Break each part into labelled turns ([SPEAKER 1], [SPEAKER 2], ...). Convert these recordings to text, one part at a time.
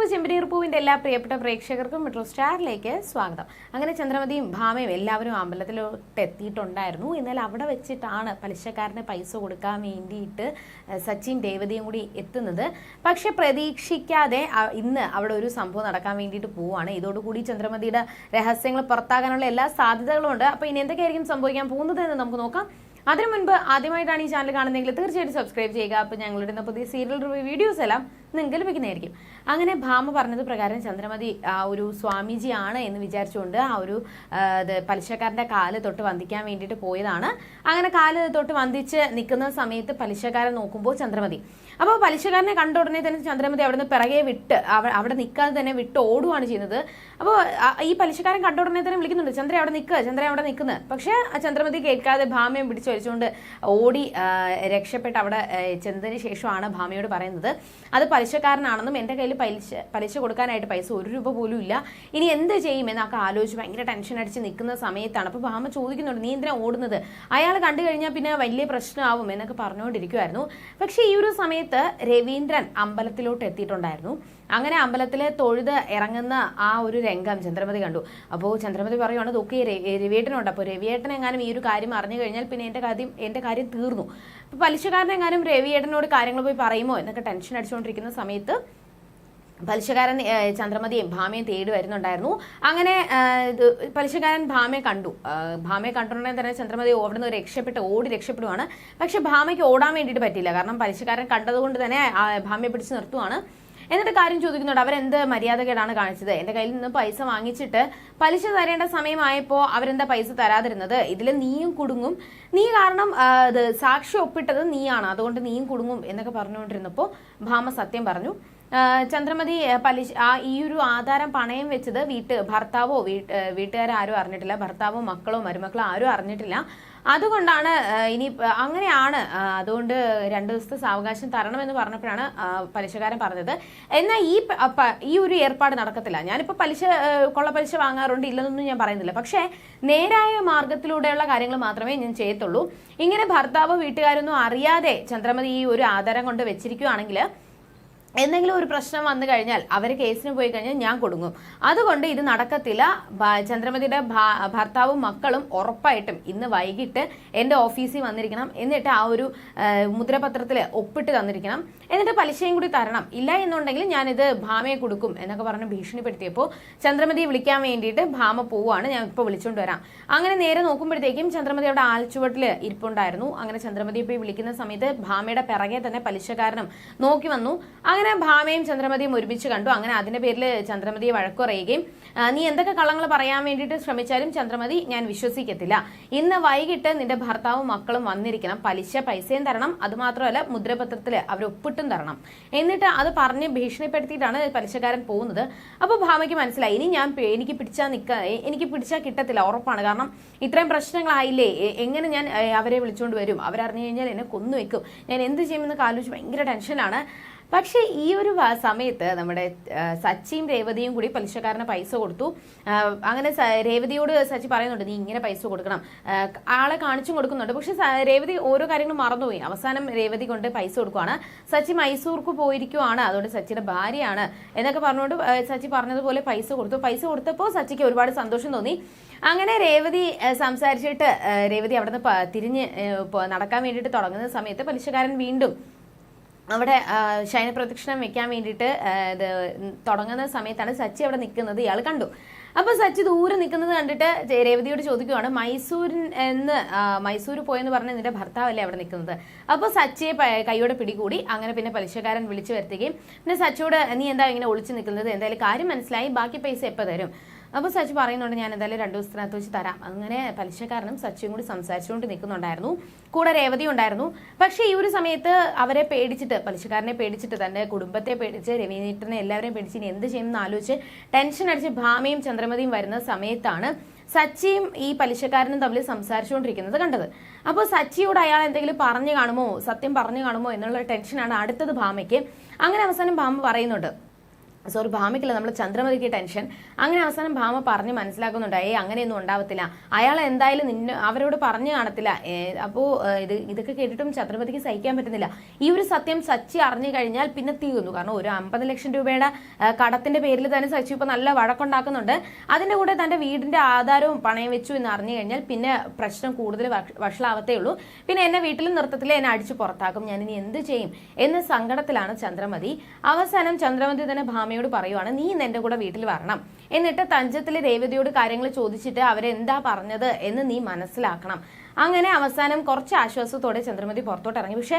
[SPEAKER 1] മുമ്പ് ചെമ്പനീർ പൂവിന്റെ എല്ലാ പ്രിയപ്പെട്ട പ്രേക്ഷകർക്കും മെട്രോ സ്റ്റാറിലേക്ക് സ്വാഗതം. അങ്ങനെ ചന്ദ്രമതിയും ഭാമയും എല്ലാവരും അമ്പലത്തിലോട്ട് എത്തിയിട്ടുണ്ടായിരുന്നു എന്നാൽ അവിടെ വെച്ചിട്ടാണ് പലിശക്കാരന് പൈസ കൊടുക്കാൻ വേണ്ടിയിട്ട് സച്ചിൻ രേവതിയും കൂടി എത്തുന്നത്. പക്ഷെ പ്രതീക്ഷിക്കാതെ ഇന്ന് അവിടെ ഒരു സംഭവം നടക്കാൻ വേണ്ടിയിട്ട് പോവാണ്. ഇതോടുകൂടി ചന്ദ്രമതിയുടെ രഹസ്യങ്ങൾ പുറത്താകാനുള്ള എല്ലാ സാധ്യതകളും ഉണ്ട്. അപ്പോൾ ഇനി എന്തൊക്കെയായിരിക്കും സംഭവിക്കാൻ പോകുന്നത് എന്ന് നമുക്ക് നോക്കാം. അതിനു മുൻപ് ആദ്യമായിട്ടാണ് ഈ ചാനൽ കാണുന്നതെങ്കിൽ തീർച്ചയായിട്ടും സബ്സ്ക്രൈബ് ചെയ്യുക. അപ്പോൾ ഞങ്ങളുടെ പുതിയ സീരിയൽ റിവ്യൂ വീഡിയോസ് എല്ലാം നിങ്ങൾക്ക് ലഭിക്കുന്നതായിരിക്കും. അങ്ങനെ ഭാമ പറഞ്ഞത് പ്രകാരം ചന്ദ്രമതി ആ ഒരു സ്വാമിജിയാണ് എന്ന് വിചാരിച്ചുകൊണ്ട് ആ ഒരു പലിശക്കാരന്റെ കാൽ തൊട്ട് വന്ദിക്കാൻ വേണ്ടിയിട്ട് പോയതാണ്. അങ്ങനെ കാൽ തൊട്ട് വന്ദിച്ച് നിൽക്കുന്ന സമയത്ത് പലിശക്കാരൻ നോക്കുമ്പോൾ ചന്ദ്രമതി. അപ്പോൾ പലിശക്കാരനെ കണ്ട ഉടനെ തന്നെ ചന്ദ്രമതി അവിടെ നിന്ന് പിറകെ വിട്ട് അവ- അവിടെ നിൽക്കാതെ തന്നെ വിട്ട് ഓടുകയാണ് ചെയ്യുന്നത്. അപ്പോൾ ഈ പലിശക്കാരൻ കണ്ട ഉടനെ തന്നെ വിളിക്കുന്നുണ്ട് ചന്ദ്ര അവിടെ നിൽക്കുക ചന്ദ്ര അവിടെ നിൽക്കുന്നത് പക്ഷേ ചന്ദ്രമതി കേൾക്കാതെ ഭാമയും പിടിച്ചു വലിച്ചുകൊണ്ട് ഓടി രക്ഷപ്പെട്ട് അവിടെ ചെന്നതിന് ശേഷമാണ് ഭാമയോട് പറയുന്നത് അത് പലിശക്കാരനാണെന്നും എന്റെ കയ്യിൽ പലിശ പലിശ കൊടുക്കാനായിട്ട് പൈസ ഒരു രൂപ പോലും ഇല്ല. ഇനി എന്ത് ചെയ്യുമെന്നൊക്കെ ആലോചിച്ച് ഭയങ്കര ടെൻഷൻ അടിച്ച് നിൽക്കുന്ന സമയത്താണ്. അപ്പോൾ ഭാമ ചോദിക്കുന്നുണ്ട് നീ എന്തിനാ ഓടുന്നത്? അയാൾ കണ്ടു കഴിഞ്ഞാൽ പിന്നെ വലിയ പ്രശ്നമാവും എന്നൊക്കെ പറഞ്ഞുകൊണ്ടിരിക്കുമായിരുന്നു പക്ഷേ ഈ ഒരു സമയത്ത് രവീന്ദ്രൻ അമ്പലത്തിലോട്ട് എത്തിയിട്ടുണ്ടായിരുന്നു. അങ്ങനെ അമ്പലത്തിലെ തൊഴുത് ഇറങ്ങുന്ന ആ ഒരു രംഗം ചന്ദ്രമതി കണ്ടു. അപ്പോൾ ചന്ദ്രമതി പറയുവാണ് നോക്കി രവിയേട്ടനുണ്ട്. അപ്പോൾ രവിയേട്ടൻ എങ്ങാനും ഈ ഒരു കാര്യം അറിഞ്ഞു കഴിഞ്ഞാൽ പിന്നെ എന്റെ കാര്യം എന്റെ കാര്യം തീർന്നു. അപ്പോൾ പലിശക്കാരൻ എങ്ങാനും രവിയേട്ടനോട് കാര്യങ്ങൾ പോയി പറയുമോ? എന്നൊക്കെ ടെൻഷൻ അടിച്ചുകൊണ്ടിരിക്കുന്ന സമയത്ത് പലിശക്കാരൻ ചന്ദ്രമതിയും ഭാമയും തേടി വരുന്നുണ്ടായിരുന്നു. അങ്ങനെ ഇത് പലിശക്കാരൻ ഭാമയെ കണ്ടു. ഭാമയെ കണ്ടുണ്ടെങ്കിൽ തന്നെ ചന്ദ്രമതി ഓടുന്ന രക്ഷപ്പെട്ട് ഓടി രക്ഷപ്പെടുവാണ്. പക്ഷെ ഭാമയ്ക്ക് ഓടാൻ വേണ്ടിയിട്ട് പറ്റില്ല കാരണം പലിശക്കാരൻ കണ്ടതുകൊണ്ട് തന്നെ ഭാമയെ പിടിച്ച് നിർത്തുവാണ്. എന്നിട്ട് കാര്യം ചോദിക്കുന്നുണ്ട്. അവരെന്ത് മര്യാദകേടാണ് കാണിച്ചത്? എന്റെ കയ്യിൽ നിന്ന് പൈസ വാങ്ങിച്ചിട്ട് പലിശ തരേണ്ട സമയമായപ്പോൾ അവരെന്താ പൈസ തരാതിരുന്നത്? ഇതിൽ നീയും കുടുങ്ങും. നീ കാരണം സാക്ഷി ഒപ്പിട്ടത് നീയാണ്. അതുകൊണ്ട് നീയും കുടുങ്ങും എന്നൊക്കെ പറഞ്ഞുകൊണ്ടിരുന്നപ്പോൾ ഭാമ സത്യം പറഞ്ഞു. ചന്ദ്രമതി പലിശ ആ ഈ ഒരു ആധാരം പണയം വെച്ചത് വീട്ട് ഭർത്താവോ വീട്ട് ആരും അറിഞ്ഞിട്ടില്ല. ഭർത്താവോ മക്കളോ മരുമക്കളോ ആരും അറിഞ്ഞിട്ടില്ല. അതുകൊണ്ടാണ് ഇനി അങ്ങനെയാണ് അതുകൊണ്ട് രണ്ട് ദിവസത്തെ സാവകാശം തരണമെന്ന് പറഞ്ഞപ്പോഴാണ് പലിശകാരൻ പറഞ്ഞത്. എന്നാൽ ഈ ഈ ഒരു ഏർപ്പാട് നടക്കത്തില്ല. ഞാനിപ്പോൾ പലിശ കൊള്ള പലിശ വാങ്ങാറുണ്ട് ഇല്ലെന്നൊന്നും ഞാൻ പറയുന്നില്ല. പക്ഷേ നേരായ മാർഗത്തിലൂടെയുള്ള കാര്യങ്ങൾ മാത്രമേ ഞാൻ ചെയ്യത്തുള്ളൂ. ഇങ്ങനെ ഭർത്താവോ വീട്ടുകാരൊന്നും അറിയാതെ ചന്ദ്രമതി ഈ ഒരു ആധാരം കൊണ്ട് വെച്ചിരിക്കുകയാണെങ്കിൽ എന്തെങ്കിലും ഒരു പ്രശ്നം വന്നു കഴിഞ്ഞാൽ അവർ കേസിന് പോയി കഴിഞ്ഞാൽ ഞാൻ കൊടുങ്ങും. അതുകൊണ്ട് ഇത് നടക്കത്തില്ല. ചന്ദ്രമതിയുടെ ഭർത്താവും മക്കളും ഉറപ്പായിട്ടും ഇന്ന് വൈകിട്ട് എന്റെ ഓഫീസിൽ വന്നിരിക്കണം. എന്നിട്ട് ആ ഒരു മുദ്രപത്രത്തിൽ ഒപ്പിട്ട് തന്നിരിക്കണം. എന്നിട്ട് പലിശയും കൂടി തരണം. ഇല്ല എന്നുണ്ടെങ്കിൽ ഞാനിത് ഭാമയെ കൊടുക്കും എന്നൊക്കെ പറഞ്ഞ് ഭീഷണിപ്പെടുത്തിയപ്പോൾ ചന്ദ്രമതിയെ വിളിക്കാൻ വേണ്ടിയിട്ട് ഭാമ പോവുകയാണ്. ഞാൻ ഇപ്പോൾ വിളിച്ചുകൊണ്ട് വരാം. അങ്ങനെ നേരെ നോക്കുമ്പോഴത്തേക്കും ചന്ദ്രമതി അവിടെ ആൽച്ചുവട്ടിൽ ഇരിപ്പുണ്ടായിരുന്നു. അങ്ങനെ ചന്ദ്രമതിയെ പോയി വിളിക്കുന്ന സമയത്ത് ഭാമയുടെ പിറകെ തന്നെ പലിശക്കാരനും നോക്കി വന്നു. അങ്ങനെ ഭാമയും ചന്ദ്രമതിയും ഒരുമിച്ച് കണ്ടു. അങ്ങനെ അതിന്റെ പേരിൽ ചന്ദ്രമതിയെ വഴക്കുറയുകയും നീ എന്തൊക്കെ കള്ളങ്ങൾ പറയാൻ വേണ്ടിയിട്ട് ശ്രമിച്ചാലും ചന്ദ്രമതി ഞാൻ വിശ്വസിക്കത്തില്ല. ഇന്ന് വൈകിട്ട് നിന്റെ ഭർത്താവും മക്കളും വന്നിരിക്കണം. പലിശ പൈസയും തരണം. അതുമാത്രമല്ല മുദ്രപത്രത്തിൽ അവർ ഒപ്പിട്ടും തരണം. എന്നിട്ട് അത് പറഞ്ഞ് ഭീഷണിപ്പെടുത്തിയിട്ടാണ് പലിശക്കാരൻ പോകുന്നത്. അപ്പോൾ ഭാമയ്ക്ക് മനസ്സിലായി ഇനി ഞാൻ എനിക്ക് പിടിച്ചാൽ നിൽക്ക എനിക്ക് പിടിച്ചാൽ കിട്ടത്തില്ല ഉറപ്പാണ്. കാരണം ഇത്രയും പ്രശ്നങ്ങളായില്ലേ എങ്ങനെ ഞാൻ അവരെ വിളിച്ചുകൊണ്ട് വരും? അവരറിഞ്ഞു കഴിഞ്ഞാൽ എന്നെ കൊന്നു വെക്കും. ഞാൻ എന്ത് ചെയ്യുമെന്ന് ആലോചിച്ച് ഭയങ്കര ടെൻഷനാണ്. പക്ഷേ ഈ ഒരു സമയത്ത് നമ്മുടെ സച്ചിയും രേവതിയും കൂടി പലിശക്കാരന് പൈസ കൊടുത്തു. അങ്ങനെ രേവതിയോട് സച്ചി പറയുന്നുണ്ട് നീ ഇങ്ങനെ പൈസ കൊടുക്കണം. ആളെ കാണിച്ചും കൊടുക്കുന്നുണ്ട്. പക്ഷെ രേവതി ഓരോ കാര്യങ്ങളും മറന്നുപോയി. അവസാനം രേവതി കൊണ്ട് പൈസ കൊടുക്കുവാണ്. സച്ചി മൈസൂർക്ക് പോയിരിക്കുവാണ്. അതുകൊണ്ട് സച്ചിയുടെ ഭാര്യയാണ് എന്നൊക്കെ പറഞ്ഞുകൊണ്ട് സച്ചി പറഞ്ഞതുപോലെ പൈസ കൊടുത്തു. പൈസ കൊടുത്തപ്പോൾ സച്ചിക്ക് ഒരുപാട് സന്തോഷം തോന്നി. അങ്ങനെ രേവതി സംസാരിച്ചിട്ട് രേവതി അവിടുന്ന് തിരിഞ്ഞ് നടക്കാൻ വേണ്ടിയിട്ട് തുടങ്ങുന്ന സമയത്ത് പലിശക്കാരൻ വീണ്ടും അവിടെ ശയനപ്രദക്ഷിണം വെക്കാൻ വേണ്ടിയിട്ട് ഇത് തുടങ്ങുന്ന സമയത്താണ് സച്ചി അവിടെ നിൽക്കുന്നത്. ഇയാൾ കണ്ടു. അപ്പോൾ സച്ചി ദൂരെ നിൽക്കുന്നത് കണ്ടിട്ട് രേവതിയോട് ചോദിക്കുവാണ് മൈസൂരിൻ എന്ന് മൈസൂർ പോയെന്ന് പറഞ്ഞ് നിന്റെ ഭർത്താവല്ലേ അവിടെ നിൽക്കുന്നത്? അപ്പോൾ സച്ചിയെ കൈയോടെ പിടികൂടി അങ്ങനെ പിന്നെ പലിശക്കാരൻ വിളിച്ചു വരുത്തുകയും പിന്നെ സച്ചിയോട് നീ എന്താ ഇങ്ങനെ ഒളിച്ചു നിൽക്കുന്നത്? എന്തായാലും കാര്യം മനസ്സിലായി ബാക്കി പൈസ എപ്പോൾ തരും? അപ്പോൾ സച്ചി പറയുന്നുണ്ട് ഞാൻ എന്തായാലും രണ്ടു ദിവസത്തിനകത്ത് വെച്ച് തരാം. അങ്ങനെ പലിശക്കാരനും സച്ചിയും കൂടി സംസാരിച്ചുകൊണ്ട് നിൽക്കുന്നുണ്ടായിരുന്നു. കൂടെ രേവതി ഉണ്ടായിരുന്നു. പക്ഷേ ഈ ഒരു സമയത്ത് അവരെ പേടിച്ചിട്ട് പലിശക്കാരനെ പേടിച്ചിട്ട് തന്റെ കുടുംബത്തെ പേടിച്ച് രവീന്ദ്രനെ എല്ലാവരെയും പേടിച്ച് ഇനി എന്ത് ചെയ്യുമെന്ന് ആലോചിച്ച് ടെൻഷൻ അടിച്ച് ഭാമയും ചന്ദ്രമതിയും വരുന്ന സമയത്താണ് സച്ചിയും ഈ പലിശക്കാരനും തമ്മിൽ സംസാരിച്ചുകൊണ്ടിരിക്കുന്നത് കണ്ടത്. അപ്പോൾ സച്ചിയോട് അയാൾ എന്തെങ്കിലും പറഞ്ഞു കാണുമോ? സത്യം പറഞ്ഞു കാണുമോ? എന്നുള്ള ടെൻഷനാണ് അടുത്തത് ഭാമയ്ക്ക്. അങ്ങനെ അവസാനം ഭാമ പറയുന്നുണ്ട് സോറി ഭാമയ്ക്കില്ല നമ്മൾ ചന്ദ്രമതിക്ക് ടെൻഷൻ അങ്ങനെ അവസാനം ഭാമ പറഞ്ഞ് മനസ്സിലാക്കുന്നുണ്ട് ഏ അങ്ങനെയൊന്നും ഉണ്ടാവത്തില്ല. അയാൾ എന്തായാലും നിന്നെ അവരോട് പറഞ്ഞു കാണത്തില്ല. അപ്പോൾ ഇത് ഇതൊക്കെ കേട്ടിട്ടും ചന്ദ്രമതിക്ക് സഹിക്കാൻ പറ്റുന്നില്ല. ഈ ഒരു സത്യം സച്ചി അറിഞ്ഞു കഴിഞ്ഞാൽ പിന്നെ തീർന്നു കാരണം ഒരു അമ്പത് ലക്ഷം രൂപയുടെ കടത്തിന്റെ പേരിൽ തന്നെ സച്ചി ഇപ്പൊ നല്ല വഴക്കുണ്ടാക്കുന്നുണ്ട്. അതിന്റെ കൂടെ തന്റെ വീടിന്റെ ആധാരവും പണയം വെച്ചു എന്ന് അറിഞ്ഞു കഴിഞ്ഞാൽ പിന്നെ പ്രശ്നം കൂടുതൽ വഷളാവത്തേ ഉള്ളൂ. പിന്നെ എന്നെ വീട്ടിലും നൃത്തത്തിലെ എന്നെ അടിച്ചു പുറത്താക്കും. ഞാൻ ഇനി എന്ത് ചെയ്യും? എന്ന സങ്കടത്തിലാണ് ചന്ദ്രമതി. അവസാനം ചന്ദ്രമതി തന്നെ ഭാമയോട് പറയുവാണ് നീ ഇന്ന് എന്റെ കൂടെ വീട്ടിൽ വരണം. എന്നിട്ട് തഞ്ചത്തിലെ രേവതിയോട് കാര്യങ്ങൾ ചോദിച്ചിട്ട് അവരെന്താ പറഞ്ഞത് എന്ന് നീ മനസ്സിലാക്കണം. അങ്ങനെ അവസാനം കുറച്ച് ആശ്വാസത്തോടെ ചന്ദ്രമതി പുറത്തോട്ട് ഇറങ്ങി. പക്ഷേ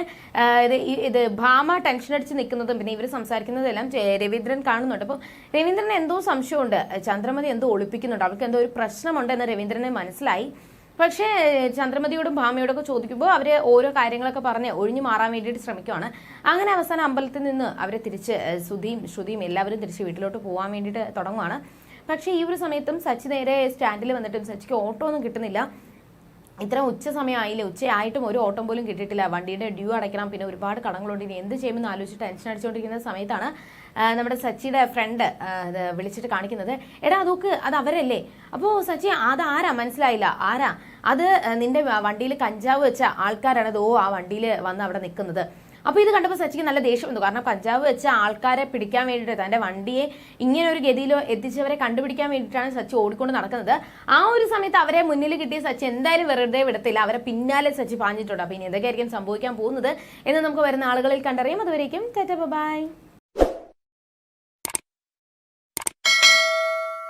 [SPEAKER 1] ഇത് ഇത് ഭാമ ടെൻഷൻ അടിച്ച് നിൽക്കുന്നതും പിന്നെ ഇവർ സംസാരിക്കുന്നതെല്ലാം രവീന്ദ്രൻ കാണുന്നുണ്ട്. അപ്പോൾ രവീന്ദ്രന് എന്തോ സംശയമുണ്ട്. ചന്ദ്രമതി എന്തോ ഒളിപ്പിക്കുന്നുണ്ട്. അവൾക്ക് എന്തോ ഒരു പ്രശ്നമുണ്ട് എന്ന് രവീന്ദ്രനെ മനസ്സിലായി. പക്ഷേ ചന്ദ്രമതിയോടും ഭാമയോടൊക്കെ ചോദിക്കുമ്പോൾ അവർ ഓരോ കാര്യങ്ങളൊക്കെ പറഞ്ഞ് ഒഴിഞ്ഞു മാറാൻ വേണ്ടിയിട്ട് ശ്രമിക്കുവാണ്. അങ്ങനെ അവസാനം അമ്പലത്തിൽ നിന്ന് അവരെ തിരിച്ച് സുധിയും ശ്രുതിയും എല്ലാവരും തിരിച്ച് വീട്ടിലോട്ട് പോകാൻ വേണ്ടിയിട്ട് തുടങ്ങുവാണ്. പക്ഷേ ഈ ഒരു സമയത്തും സച്ചി നേരെ സ്റ്റാൻഡിൽ വന്നിട്ടും സച്ചിക്ക് ഓട്ടോ ഒന്നും കിട്ടുന്നില്ല. ഇത്ര ഉച്ച സമയമായില്ലേ? ഉച്ചയായിട്ടും ഒരു ഓട്ടം പോലും കിട്ടിയിട്ടില്ല. വണ്ടിയുടെ ഡ്യൂ അടയ്ക്കണം. പിന്നെ ഒരുപാട് കടങ്ങളുണ്ട്. ഇനി എന്ത് ചെയ്യുമെന്ന് ആലോചിച്ച് ടെൻഷൻ അടിച്ചുകൊണ്ടിരിക്കുന്ന സമയത്താണ് നമ്മുടെ സച്ചിയുടെ ഫ്രണ്ട് വിളിച്ചിട്ട് കാണിക്കുന്നത്. എടാ അതൊക്കെ അത് അവരല്ലേ? അപ്പോൾ സച്ചി അത് ആരാ? മനസ്സിലായില്ല. ആരാ? അത് നിന്റെ വണ്ടിയിൽ കഞ്ചാവ് വെച്ച ആൾക്കാരാണ്. ഓ ആ വണ്ടിയിൽ വന്ന് അവിടെ നിൽക്കുന്നത്. അപ്പൊ ഇത് കണ്ടപ്പോൾ സച്ചിക്ക് നല്ല ദേഷ്യം വന്നു. കാരണം കഞ്ചാവ് വെച്ച ആൾക്കാരെ പിടിക്കാൻ വേണ്ടിയിട്ട് തന്റെ വണ്ടിയെ ഇങ്ങനെ ഒരു ഗതിയിലോ എത്തിച്ചവരെ കണ്ടുപിടിക്കാൻ വേണ്ടിയിട്ടാണ് സച്ചി ഓടിക്കൊണ്ട് നടക്കുന്നത്. ആ ഒരു സമയത്ത് അവരെ മുന്നിൽ കിട്ടിയ സച്ചി എന്തായാലും വെറുതെ വിടത്തില്ല. അവരെ പിന്നാലെ സച്ചി പാഞ്ഞിട്ടുണ്ട്. അപ്പൊ ഇനി എന്തൊക്കെയായിരിക്കും സംഭവിക്കാൻ പോകുന്നത് എന്ന് നമുക്ക് വരുന്ന ആളുകളിൽ കണ്ടറിയാം. അതുവരേക്കും ബൈ.